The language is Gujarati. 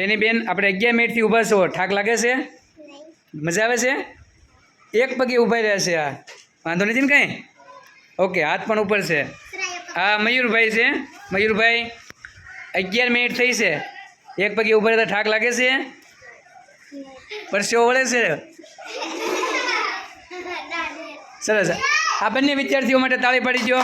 ફેની બેન આપણે અગિયાર મિનિટથી ઊભા છો. ઠાક લાગે છે? મજા આવે છે? એક પગે ઊભા રહ્યા છે આ. વાંધો નથી ને કાંઈ? ઓકે હાથ પણ ઉપર છે. હા મયુરભાઈ છે. મયુરભાઈ અગિયાર મિનિટ થઈ છે. એક પગે ઊભા રહેતા ઠાક લાગે છે? પરસેવો વળે છે? સરસ. આ બંને વિદ્યાર્થીઓ માટે તાળી પાડી દો